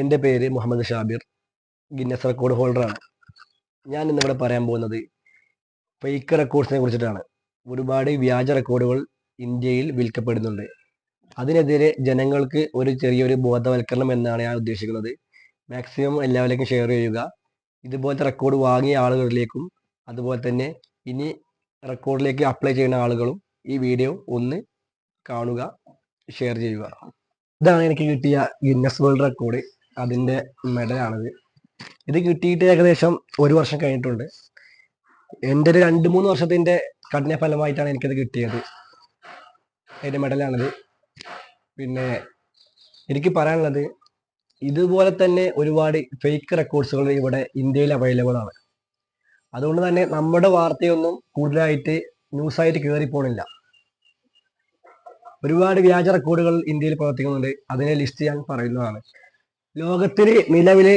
എന്റെ പേര് Muhammad Shabir Guinness record ഹോൾഡറാണ് ഞാൻ ഇന്നിവിടെ പറയാൻ പോകുന്നത് ഫേക്ക് റെക്കോർഡ്സിനെ കുറിച്ചിട്ടാണ്. ഒരുപാട് വ്യാജ റെക്കോർഡുകൾ ഇന്ത്യയിൽ വിൽക്കപ്പെടുന്നുണ്ട്. അതിനെതിരെ ജനങ്ങൾക്ക് ഒരു ചെറിയൊരു ബോധവൽക്കരണം എന്നാണ് ഞാൻ ഉദ്ദേശിക്കുന്നത്. മാക്സിമം എല്ലാവരിലേക്കും ഷെയർ ചെയ്യുക. ഇതുപോലത്തെ റെക്കോർഡ് വാങ്ങിയ ആളുകളിലേക്കും അതുപോലെ തന്നെ ഇനി റെക്കോർഡിലേക്ക് അപ്ലൈ ചെയ്യുന്ന ആളുകളും ഈ വീഡിയോ ഒന്ന് കാണുക ഷെയർ ചെയ്യുക. ഇതാണ് എനിക്ക് കിട്ടിയ ഗിന്നസ് വേൾഡ് റെക്കോർഡ് അതിന്റെ മെഡലാണിത്. ഇത് കിട്ടിയിട്ട് ഏകദേശം ഒരു വർഷം കഴിഞ്ഞിട്ടുണ്ട്. എന്റെ ഒരു രണ്ട് മൂന്ന് വർഷത്തിന്റെ കഠിന ഫലമായിട്ടാണ് എനിക്കത് കിട്ടിയത്. അതിന്റെ മെഡലാണിത്. പിന്നെ എനിക്ക് പറയാനുള്ളത് ഇതുപോലെ തന്നെ ഒരുപാട് ഫേക്ക് റെക്കോർഡ്സുകൾ ഇവിടെ ഇന്ത്യയിൽ അവൈലബിൾ ആണ്. അതുകൊണ്ട് തന്നെ നമ്മുടെ വാർത്തയൊന്നും കൂടുതലായിട്ട് ന്യൂസായിട്ട് കയറി പോണില്ല. ഒരുപാട് വ്യാജ റെക്കോർഡുകൾ ഇന്ത്യയിൽ പ്രവർത്തിക്കുന്നുണ്ട്. അതിനെ ലിസ്റ്റ് ഞാൻ പറയുന്നതാണ്. ലോകത്തിൽ നിലവിൽ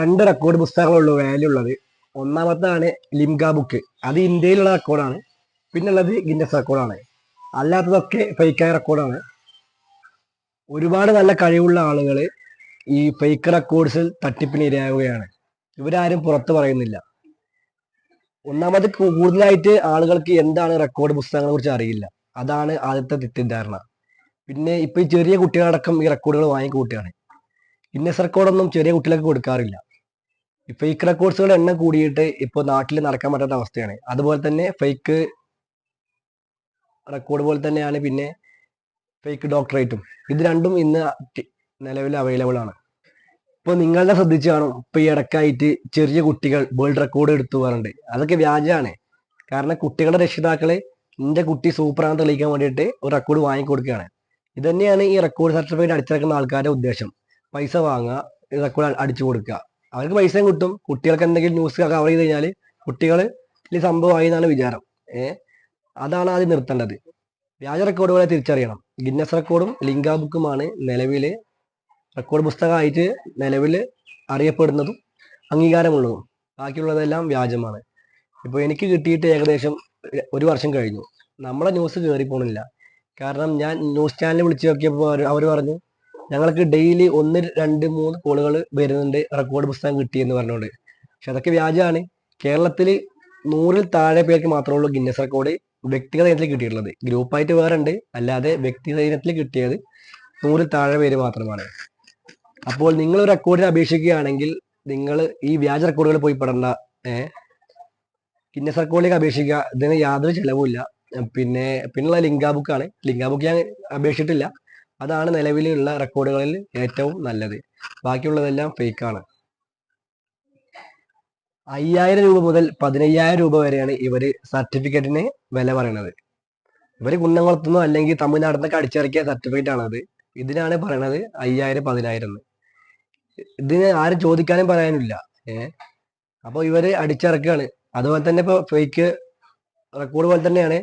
രണ്ട് റെക്കോർഡ് പുസ്തകങ്ങളുള്ളൂ വാല്യൂ ഉള്ളത് ഒന്നാമത്താണ് ലിംഗ ബുക്ക്. അത് ഇന്ത്യയിലുള്ള റെക്കോർഡാണ് പിന്നുള്ളത് ഗിന്നസ് റെക്കോർഡാണ് അല്ലാത്തതൊക്കെ ഫേക്കായ റെക്കോർഡാണ് ഒരുപാട് നല്ല കഴിവുള്ള ആളുകൾ ഈ ഫേക്ക് റെക്കോർഡ്സിൽ തട്ടിപ്പിന് ഇരയാവുകയാണ്. ഇവരാരും പുറത്ത് പറയുന്നില്ല. ഒന്നാമത് കൂടുതലായിട്ട് ആളുകൾക്ക് എന്താണ് റെക്കോർഡ് പുസ്തകങ്ങളെ കുറിച്ച് അറിയില്ല. അതാണ് ആദ്യത്തെ തെറ്റിദ്ധാരണ. പിന്നെ ഇപ്പൊ ഈ ചെറിയ കുട്ടികളടക്കം ഈ റെക്കോർഡുകൾ വാങ്ങിക്കൂട്ടുകയാണ്. ഗിന്നസ് റെക്കോർഡൊന്നും ചെറിയ കുട്ടികൾക്ക് കൊടുക്കാറില്ല. ഈ ഫേക്ക് റെക്കോർഡ്സുകളുടെ എണ്ണം കൂടിയിട്ട് ഇപ്പൊ നാട്ടിൽ നടക്കാൻ പറ്റാത്ത അവസ്ഥയാണ്. അതുപോലെ തന്നെ ഫേക്ക് റെക്കോർഡ് പോലെ തന്നെയാണ് പിന്നെ ഫേക്ക് ഡോക്ടറേറ്റും ഇത് രണ്ടും ഇന്ന് നിലവിൽ അവൈലബിൾ ആണ്. ഇപ്പൊ നിങ്ങളുടെ ശ്രദ്ധിച്ചു കാണും. ഇപ്പൊ ഈ ഇടക്കായിട്ട് ചെറിയ കുട്ടികൾ വേൾഡ് റെക്കോർഡ് എടുത്തു പോകാറുണ്ട്. അതൊക്കെ വ്യാജമാണ്. കാരണം കുട്ടികളുടെ രക്ഷിതാക്കളെ എന്റെ കുട്ടി സൂപ്പറാണെന്ന് തെളിയിക്കാൻ വേണ്ടിയിട്ട് ഒരു റെക്കോർഡ് വാങ്ങിക്കൊടുക്കുകയാണ്. ഇത് തന്നെയാണ് ഈ റെക്കോർഡ് സർട്ടിഫിക്കറ്റ് അടിച്ചിറക്കുന്ന ആൾക്കാരുടെ ഉദ്ദേശം. പൈസ വാങ്ങുക റെക്കോർഡ് അടിച്ചു കൊടുക്കുക. അവർക്ക് പൈസയും കിട്ടും. കുട്ടികൾക്ക് എന്തെങ്കിലും ന്യൂസ് കവർ ചെയ്ത് കഴിഞ്ഞാൽ കുട്ടികൾ സംഭവമായി എന്നാണ് വിചാരം. ഏഹ് അതാണ് ആദ്യം നിർത്തേണ്ടത്. വ്യാജ റെക്കോർഡുകളെ തിരിച്ചറിയണം. ഗിന്നസ് റെക്കോർഡും ലിങ്ക ബുക്കുമാണ് നിലവിൽ റെക്കോർഡ് പുസ്തകമായിട്ട് നിലവിൽ അറിയപ്പെടുന്നതും അംഗീകാരമുള്ളതും. ബാക്കിയുള്ളതെല്ലാം വ്യാജമാണ്. ഇപ്പോൾ എനിക്ക് കിട്ടിയിട്ട് ഏകദേശം ഒരു വർഷം കഴിഞ്ഞു. നമ്മളെ ന്യൂസ് കയറി പോണില്ല കാരണം ഞാൻ ന്യൂസ് ചാനൽ വിളിച്ചു നോക്കിയപ്പോൾ അവർ പറഞ്ഞു ഞങ്ങൾക്ക് ഡെയിലി ഒന്ന് രണ്ട് മൂന്ന് കോളുകൾ വരുന്നുണ്ട് റെക്കോർഡ് പുസ്തകം കിട്ടിയെന്ന് പറഞ്ഞോണ്ട്. പക്ഷെ അതൊക്കെ വ്യാജമാണ്. കേരളത്തിൽ നൂറിൽ താഴെ പേർക്ക് മാത്രമേ ഉള്ളൂ ഗിന്നസ് റെക്കോർഡ് വ്യക്തിഗത ഇനത്തിൽ കിട്ടിയിട്ടുള്ളത്. ഗ്രൂപ്പായിട്ട് വേറെ ഉണ്ട്. അല്ലാതെ വ്യക്തിഗത ഇനത്തിൽ കിട്ടിയത് നൂറിൽ താഴെ പേര് മാത്രമാണ്. അപ്പോൾ നിങ്ങൾ ഒരു റെക്കോർഡിന് അപേക്ഷിക്കുകയാണെങ്കിൽ നിങ്ങൾ ഈ വ്യാജ റെക്കോർഡുകൾ പോയി പെടേണ്ട. ഏഹ് ഗിന്നസ് റെക്കോർഡിലേക്ക് അപേക്ഷിക്കുക. ഇതിന് യാതൊരു ചെലവുമില്ല. പിന്നെ പിന്നുള്ള ലിങ്കാ ബുക്കാണ് ലിങ്കാ ബുക്ക് ഞാൻ അപേക്ഷിച്ചിട്ടില്ല. അതാണ് നിലവിലുള്ള റെക്കോർഡുകളിൽ ഏറ്റവും നല്ലത്. ബാക്കിയുള്ളതെല്ലാം ഫേക്കാണ് അയ്യായിരം രൂപ മുതൽ പതിനയ്യായിരം രൂപ വരെയാണ് ഇവർ സർട്ടിഫിക്കറ്റിന് വില പറയുന്നത് ഇവർ കുന്നംകുളത്തുനിന്നോ അല്ലെങ്കിൽ തമിഴ്നാട്ടിൽ നിന്നൊക്കെ അടിച്ചിറക്കിയ സർട്ടിഫിക്കറ്റ് ആണത്. ഇതിനാണ് പറയണത് അയ്യായിരം പതിനായിരം എന്ന്. ഇതിന് ആരും ചോദിക്കാനും പറയാനില്ല. ഏഹ് അപ്പൊ ഇവർ അടിച്ചിറക്കുകയാണ് അതുപോലെ തന്നെ ഇപ്പൊ ഫേക്ക് റെക്കോർഡ് പോലെ തന്നെയാണ്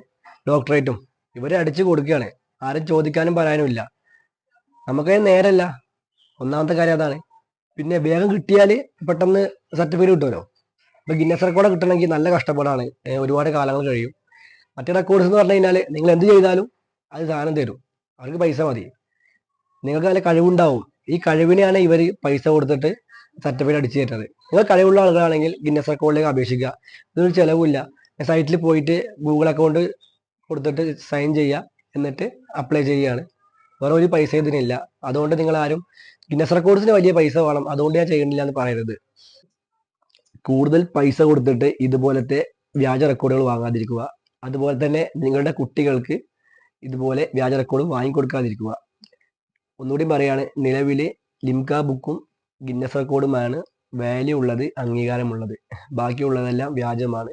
ഡോക്ടറേറ്റും ഇവർ അടിച്ചു കൊടുക്കുകയാണ്. ആരും ചോദിക്കാനും പറയാനും ഇല്ല നമുക്ക് നേരല്ല. ഒന്നാമത്തെ കാര്യം അതാണ്. പിന്നെ വേഗം കിട്ടിയാൽ പെട്ടെന്ന് സർട്ടിഫിക്കറ്റ് കിട്ടുമല്ലോ. ഇപ്പൊ ഗിന്നസ് റെക്കോർഡ് കിട്ടണമെങ്കിൽ നല്ല കഷ്ടപ്പാടാണ്. ഒരുപാട് കാലങ്ങൾ കഴിയും. മറ്റേ റെക്കോർഡ്സ് എന്ന് പറഞ്ഞു കഴിഞ്ഞാൽ നിങ്ങൾ എന്ത് ചെയ്താലും അത് സാധനം തരും. അവർക്ക് പൈസ മതി. നിങ്ങൾക്ക് നല്ല കഴിവുണ്ടാവും. ഈ കഴിവിനെയാണ് ഇവർ പൈസ കൊടുത്തിട്ട് സർട്ടിഫിക്കറ്റ് അടിച്ചു തരുന്നത്. നിങ്ങൾ കഴിവുള്ള ആളുകളാണെങ്കിൽ ഗിന്നസ് റെക്കോർഡിലേക്ക് അപേക്ഷിക്കുക. ഇതൊരു ചിലവില്ല സൈറ്റിൽ പോയിട്ട് ഗൂഗിൾ അക്കൗണ്ട് കൊടുത്തിട്ട് സൈൻ ചെയ്യുക. എന്നിട്ട് അപ്ലൈ ചെയ്യുകയാണ്. വേറെ ഒരു പൈസ ഇതിനില്ല. അതുകൊണ്ട് നിങ്ങൾ ആരും ഗിന്നസ് റെക്കോർഡ്സിന് വലിയ പൈസ വേണം. അതുകൊണ്ട് ഞാൻ ചെയ്യുന്നില്ല എന്ന് പറയരുത്. കൂടുതൽ പൈസ കൊടുത്തിട്ട് ഇതുപോലത്തെ വ്യാജ റെക്കോർഡുകൾ വാങ്ങാതിരിക്കുക. അതുപോലെ തന്നെ നിങ്ങളുടെ കുട്ടികൾക്ക് ഇതുപോലെ വ്യാജ റെക്കോർഡ് വാങ്ങിക്കൊടുക്കാതിരിക്കുക ഒന്നുകൂടി പറയാണ് നിലവിലെ ലിംക ബുക്കും ഗിന്നസ് റെക്കോർഡുമാണ് വാല്യൂ ഉള്ളത് അംഗീകാരമുള്ളത്. ബാക്കിയുള്ളതെല്ലാം വ്യാജമാണ്.